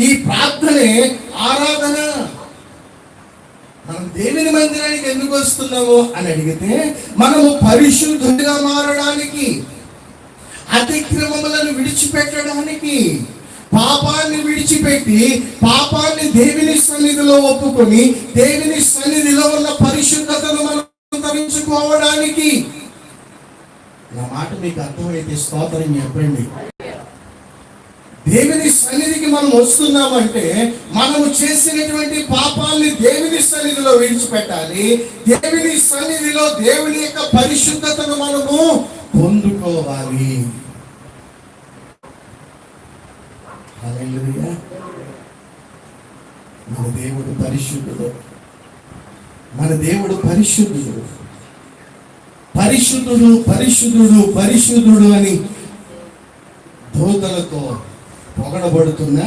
ఈ ప్రార్థనే ఆరాధన. మనం దేవుని మందిరానికి ఎందుకు వస్తున్నాము అని అడిగితే మనము పరిశుద్ధుడిగా మారడానికి అతిక్రమములను విడిచిపెట్టడానికి పాపాన్ని విడిచిపెట్టి పాపాన్ని దేవుని సన్నిధిలో ఒప్పుకొని దేవుని సన్నిధిలో ఉన్న పరిశుద్ధతను మనం తరించుకోవడానికి నా మాట మీకు అర్థమైతే స్తోత్రం చెప్పండి. దేవుని సన్నిధికి మనం వస్తున్నామంటే మనము చేసినటువంటి పాపాన్ని దేవుని సన్నిధిలో విడిచిపెట్టాలి. దేవుని సన్నిధిలో దేవుని యొక్క పరిశుద్ధతను మనము పొందుకోవాలి. మన దేవుడు పరిశుద్ధుడు. మన దేవుడు పరిశుద్ధుడు. పరిశుద్ధుడు పరిశుద్ధుడు పరిశుద్ధుడు అని దూతలతో పొగడబడుతున్న